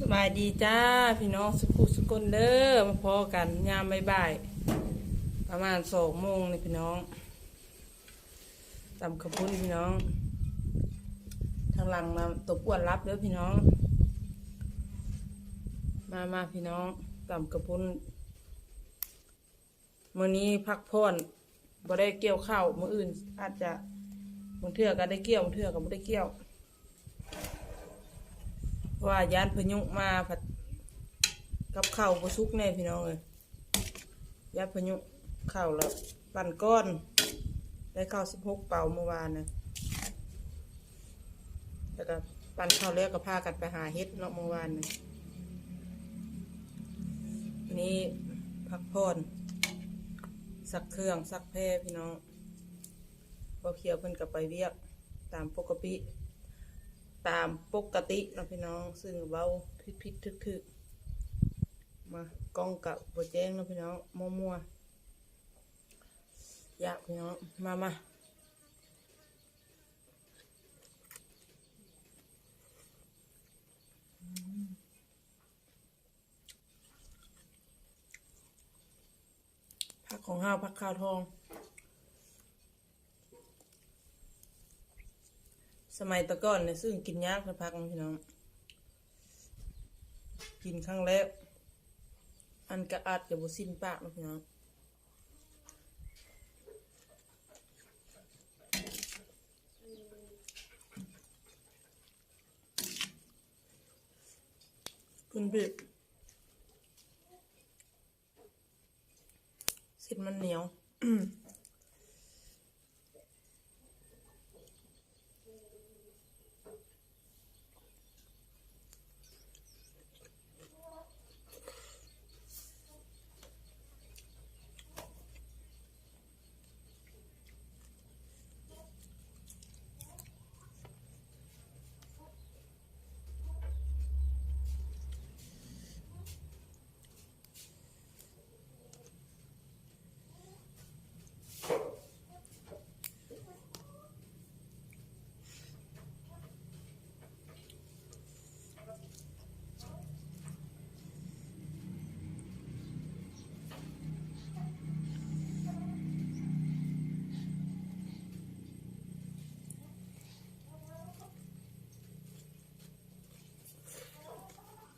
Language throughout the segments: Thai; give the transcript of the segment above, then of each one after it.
สบายดีจ้า พี่น้องสุขุสุกนเด้อมาพอกันยามบ่ายๆประมาณสองโมงนี่พี่น้องตำขาวปุ้นพี่น้อง ทางหลังมาตบอ้วนรับเด้อพี่น้อง มามาพี่น้องตำกระพุ้นมื้อนี้พักผ่อนบ่ได้เกี่ยวข้าวมื้ออื่นอาจจะบางเทื่อก็ได้เกี่ยวบางเทื่อก็บ่ได้เกี่ยวเพราะ ว่ายานพยุมาผัดกับข้าวบ่สุกแน่พี่น้องเอ้ยยานพยุข้าวแล้วปั่นก้อน ได้ข้าว16เป่าเมื่อวานนะแล้วก็ปั่นข้าวแล้วก็พากันไปหาเฮ็ดเนาะเมื่อวานนะนี้พักผ่อนสักเครื่องสักแพรพี่น้องพอเขียวเพิ่นก็ไปเวียกตามปกติ ตามปกติเนาะพี่น้อง ซึ่งเบาพิดพิดทึกทึกๆมากล้องกับบัแจ้งเนาะพี่น้องมัวมัวๆอยากพี่น้องมามาพักของห้าวพักข้าวทอง สมัยตะก่อนเนี่ยซึ่งกินยากนะพักนะพี่น้อง กินครั้งแรกอันกระอาดกับบสิ้นปากนะพี่น้องคุณบิบเส้นมันเหนียว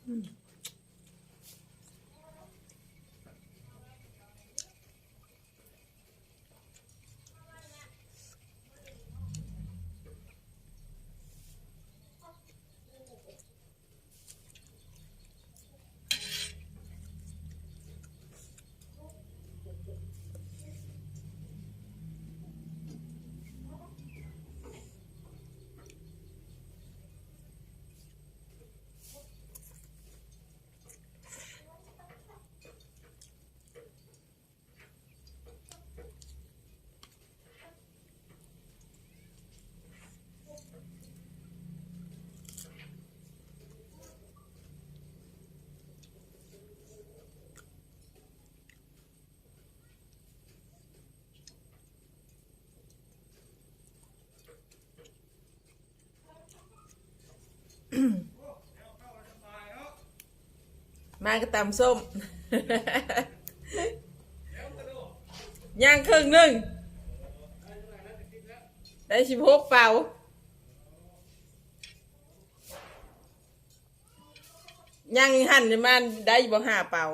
음. มาก็ตำส้ม ย่างครึ่งหนึ่งได้สิบหกเปล่าย่างหั่นมันได้บ่ห้าเปล่า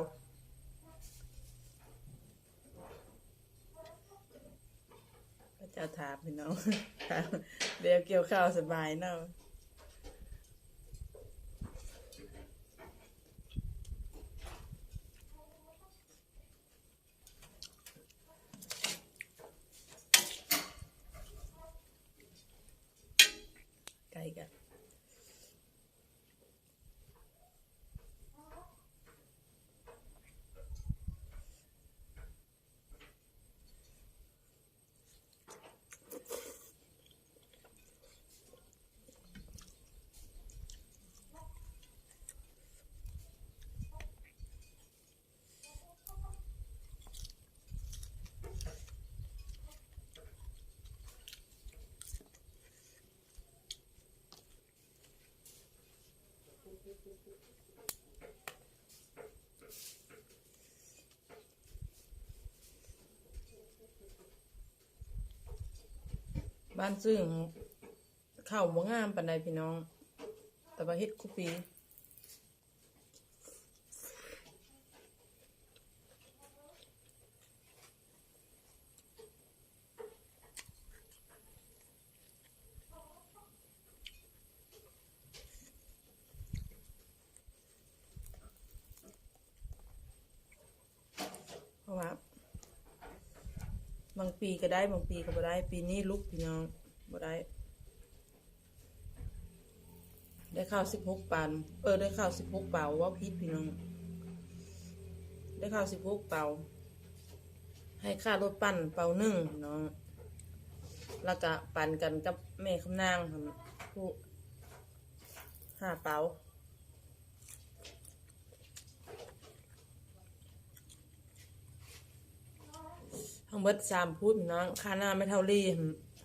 พระเจ้าถามพี่น้องเดี๋ยวเกี่ยวข้าวสบายเนาะ ไก่กัน บ้านซึ่งข้าวบ่งามปานใดพี่น้อง แต่ว่าเฮ็ดคุปี เพราะว่า บางปีก็ได้บางปีก็บ่ได้ ปีนี้ลุกพี่น้องบ่ได้ ได้ข้าวสิบหกปันเออได้ข้าวสิบหกเป่าว่าพิษพี่น้อง ได้ข้าวสิบหกเป่า ให้ค่ารถปั่นเป่าหนึ่งน้องแล้วก็ปั่นกันกับแม่คำนางผู้ห้าเป่า ทั้งเบิดสามพูดน้องค่าหน้าไม่เท่ารี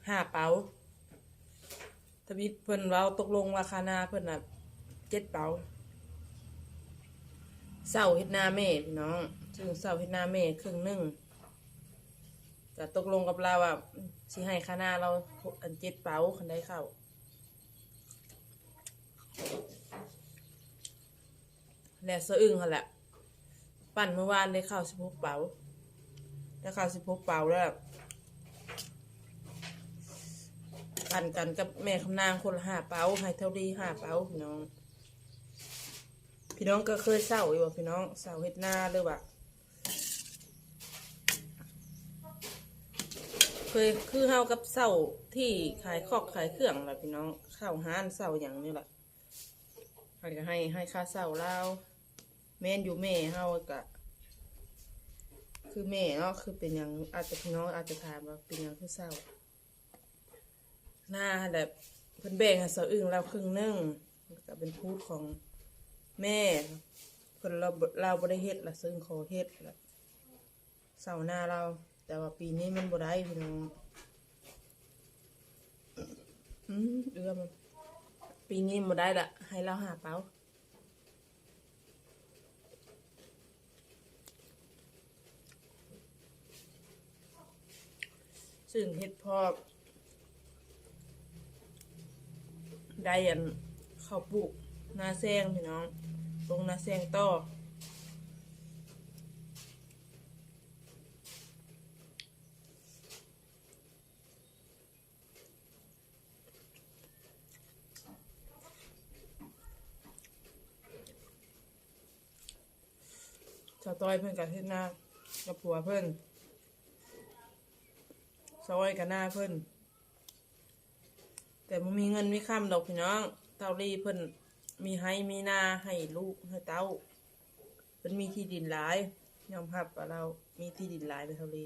ห้าเป๋าทวิตเพิ่นเว้าตกลงว่าค่าหน้าเพิ่นน่ะเจ็ดเป๋าเศร้าเฮ็ดหน้าแม่พี่น้องซึ่งเศร้าเฮ็ดหน้าแม่ครึ่งหนึ่งก็ตกลงกับเราว่าสิให้ค่าหน้าเราอันเจ็ดเป๋าคันได้เข้าและสะอึ้งหั่นแหละ ปั่นเมื่อวานได้ข้าวสิบหกเป๋า ได้ข้าวสิบหกเป๋าแล้วปั่นกันกับแม่คำนางคนละห้าเป๋าให้เท่าดีห้าเป๋าพี่น้อง พี่น้องก็เคยเศร้าอยู่ว่าพี่น้องเศร้าเฮ็ดหน้าหรือว่าเคยคือเฮากับเศร้าที่ขายคอกขายเครื่องแหละพี่น้องเข้าห้านเศร้าอย่างนี้แหละให้ก็ให้ให้ค่าเศร้าเราแม่นอยู่แม่เฮาก็ คือแม่เนาะคือเป็นอย่างอาจจะพี่น้องอาจจะถามว่าเป็นอย่างคือเศร้า หน้าแบบเพิ่นแบ่งให้เสาอึ้งเราครึ่งหนึงก็เป็นพูดของแม่เพิ่นเราเราบ่ได้เฮ็ดละซึ่งขอเฮ็ดละเสาหน้าเรา แต่ว่าปีนี้มันบ่ได้พี่น้องอืมเดือมปีนี้บ่ได้ละให้เราหาเป้า ซึ่งเฮ็ดพอกได้อันเข้าปลูกนาแซงพี่น้องลงนาแซงต่อชาวต้อยเพิ่อนกับเฮ็ดนากับผัวเพิ่อน ซอยกันหน้าเพิ่นแต่มันมีเงินมีคำดอกพี่น้องเต้ารีเพิ่นมีให้มีนาให้ลูกให้เต้าเพิ่นมีที่ดินหลายยอมรับว่าเรามีที่ดินหลายในเท่ารี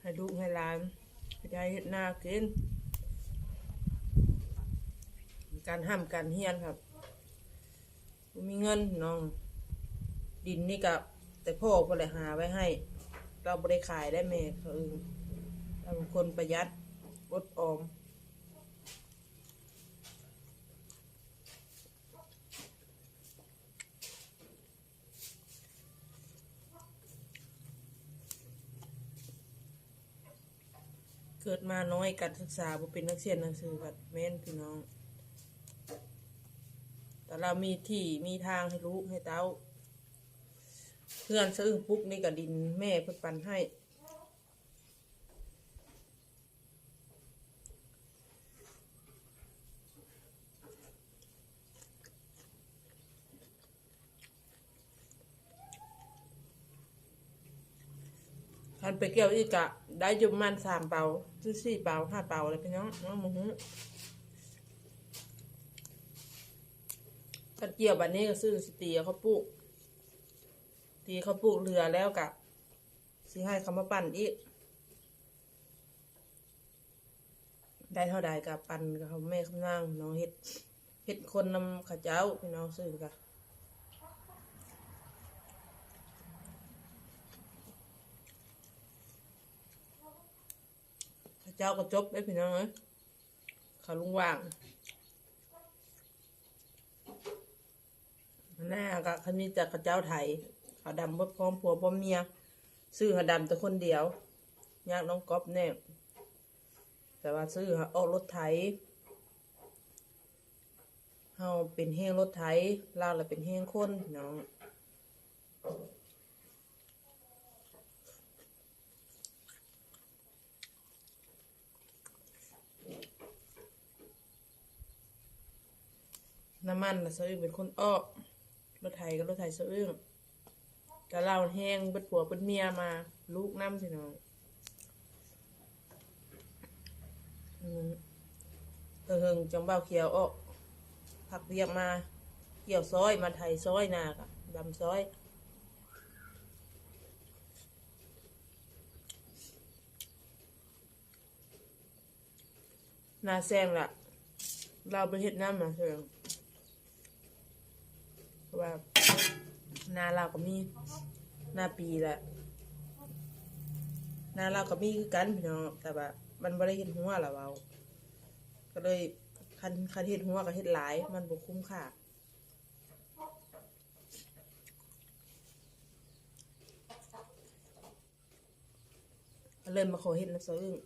ให้ลูกให้หลานให้ได้เฮ็ดหน้ากิน การห้ามการเฮียนครับมีเงินน้อง ดินนี่กับแต่พ่อเพิ่นเลยหาไว้ให้ เราบ่ได้ขายได้แม่เขาเองเราเป็นคนประหยัดอดออมเกิดมาน้อยการศึกษาบ่เป็นนักเรียนหนังสือกับแม่นพี่น้อง แต่เรามีที่มีทางให้ลูกให้เต้า เพื่อนซื้อปุ๊กนี่กับดินแม่เพิ่นปันให้ คันไปเกี่ยวอีกอะได้อยุประมันสามเป่าซื้อสี่เป่าห้าเป่าเลยพี่น้องน้องหมู เกี่ยวบันนี้ก็ซื้อสตีเขาปลูกตีเขาปลูกเรือแล้วกับสิให้เขามาปั่นอีก ได้เท่าใดกับปั่นกับเขาแม่ข้างล่างน้องเฮ็ดเฮ็ดคนนำข้าเจ้าพี่น้องซื้อกับเจ้าก็จบได้พี่น้องเลยขาลุงว่าง หน้าก็เขามีแต่เขาเจ้าไทยเขาดำบ่พร้อมผัวพร้อมเมียซื้อเขาดำแต่คนเดียวยากน้องก๊อฟแน่แต่ว่าซื้อเขาออกรถไถเฮาเป็นเฮงรถไถลาวเราเป็นเฮงคนน้องน้ำมันนะสะอึ้งเป็นคนอ้อ รถไถกับรถไถสะอึ้งแต่เราแห้งเป็นผัวเป็นเมียมาลูกน้ำพี่น้องเฮิงจังเบ้าเขียวออกผักเรียกมาเกี่ยวซอยมาไถซอยนากะดำซอยนาแซงละเราไปเฮ็ดน้ำมาเชิง ราะว่านาเราก็มีนาปีแหละนาเราก็มีคือกันพี่น้องแต่ว่ามันไม่ได้เห็นหัวหรอเราก็เลยคันคันเห็นหัวก็เห็นหลาย มันบ่คุ้มค่าก็เลยมาขอเห็ดน้ำซออึ้ง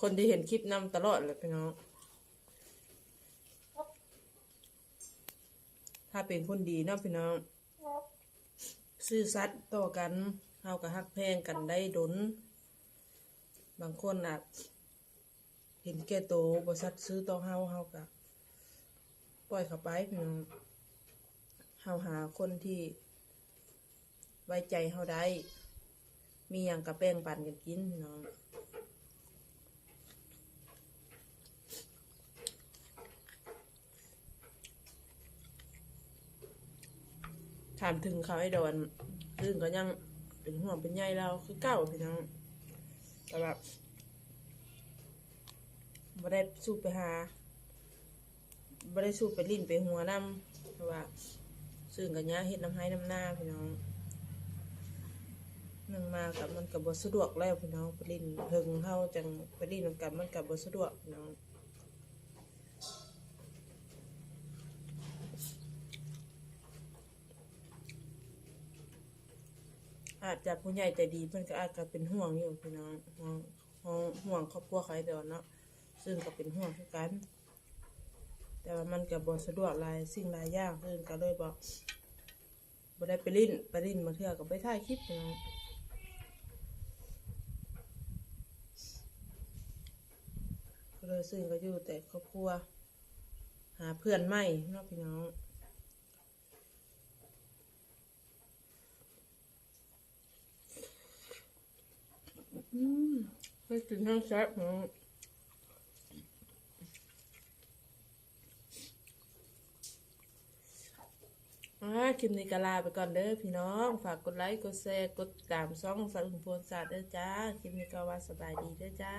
คนที่เห็นคลิปนำตลอดเลยพี่น้อง ถ้าเป็นคนดีเนาะพี่น้อง ซื่อสัตย์ต่อกันเฮากับฮักแพงกันได้ดน บางคนอาจเห็นแก่โตวบริษัทซื้อต่อเฮาเฮากับปล่อยเขาไปพี่น้องเฮาหาคนที่ไว้ใจเฮาได้ มีอย่างกับแป้งปั่นกันกินพี่น้อง ถามถึงเขาไอ้ดอนซึ่งก็ยังเป็นห่วงเป็นใยเราคือเก่าพี่น้องแต่แบบไม่ได้สู้ไปหาไม่ได้สู้ไปลิ้นไปหัวน้ำเพราะว่าซึ่งกันยะเฮ็ดน้ำให้น้ำหน้าพี่น้องนึ่งมากับมันกับบสะดวกแล้วพี่น้องไปลิ้นเพิงเข้าจังไปลิ้นนกันมันกับบสะดวกพี่น้อง อาจจะผู้ใหญ่ใจดีเพื่อนก็อาจจะเป็นห่วงอยู่พี่น้องห่วงห่วงห่วงครอบครัวใครแต่ว่าเนาะซึ่งก็เป็นห่วงคือกัน แต่ว่ามันกับบสะดวกหลายสิ่งหลายอย่างซึ่งก็เลยบอกบ่ได้ไปลิ้นไปลิ้นมาเทื่อกับไปถ่ายคลิปพี่น้องก็เลยซึ่งก็อยู่แต่ครอบครัว หาเพื่อนใหม่เนาะพี่น้อง ไม่กินทั้งแซ่บเนาะอ่าคลิปนี้ก็ลาไปก่อนเด้อพี่น้อง ฝากกดไลค์ กดแชร์ กดตามช่องสาวลุพลศาสตร์เด้อจ้า คลิปนี้ก็ว่าสบายดีเด้อจ้า